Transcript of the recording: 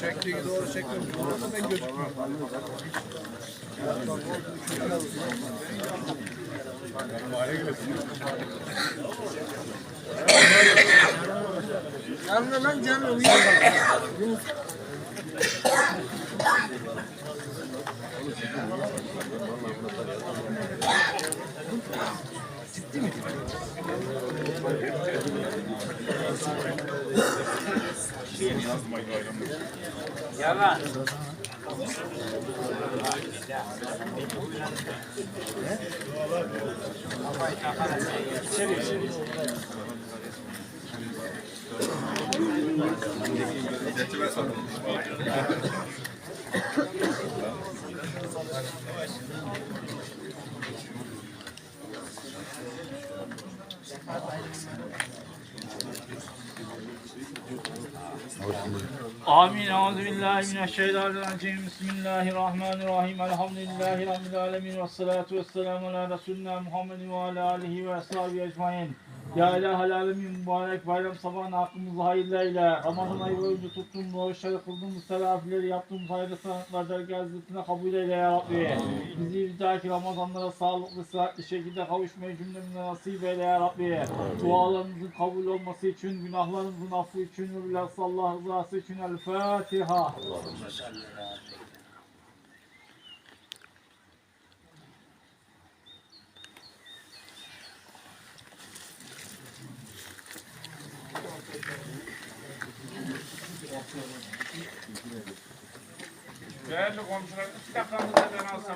Çektiği doğru çekmiyorum. Orada ben gözükmüyorum. Canlı lan canlı uyuyor. Amin. Euzu billahi mineşşeytanirracim. Bismillahirrahmanirrahim. Elhamdülillahi rabbil alamin ve salatu vesselamu ala resulina Muhammedin ve ala alihi ve ashabihi ecmaîn. Ya ilahel alemin mübarek bayram sabahını hakkımızı hayırlı eyle. Ramazan ayı boyunca tuttuğumuz oruçları, kıldığımız telafileri, yaptığımız hayırlı sanatlar dergâh hizmetine kabul eyle ya Rabbi. Bizi bir dahaki Ramazanlara sağlıklı, sıhhatli şekilde kavuşmayı cümlemize nasip eyle ya Rabbi. Dualarımızın kabul olması için, günahlarımızın affı için ve bilhassa Allah rızası için El Fatiha. Değerli komşular, iki dakikanızı ben alsam